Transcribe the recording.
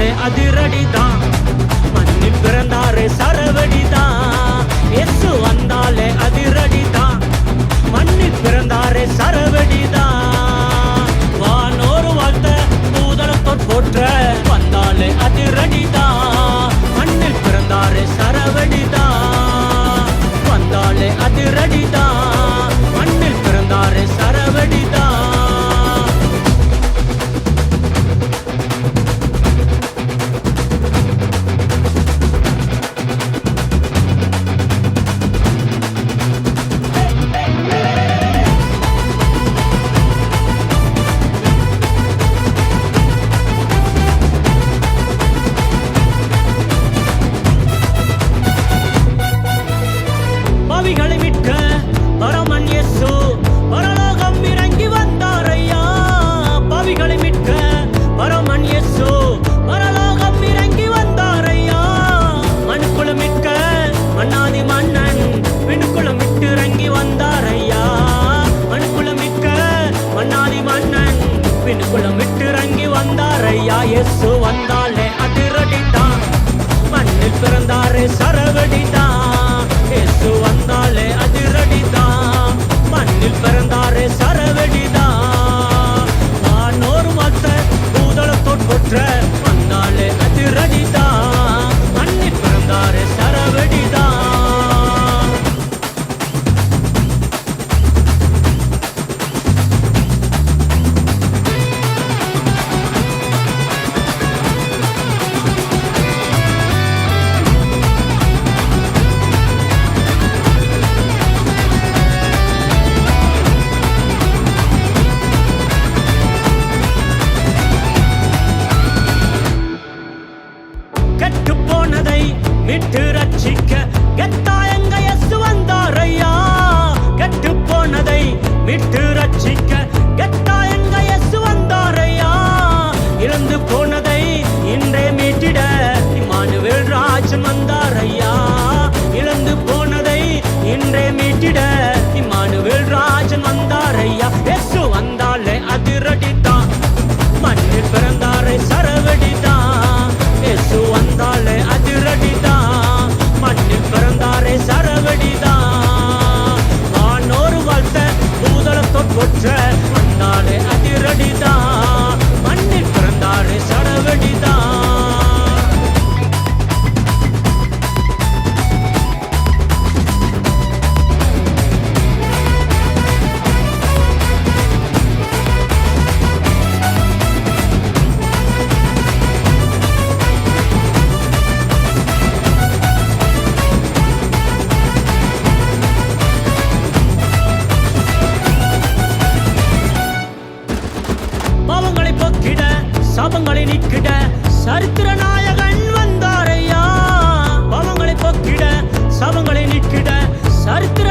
பிறந்தாரே அதிரடிதான். மண்ணில் பிறந்தாரே சரவடிதான். வந்தாரையா आसमंदा சாபங்களை நீக்கிட சரித்திர நாயகன் வந்தாரையா? பாவங்களை போக்கிட சாபங்களை நீக்கிட சரித்திர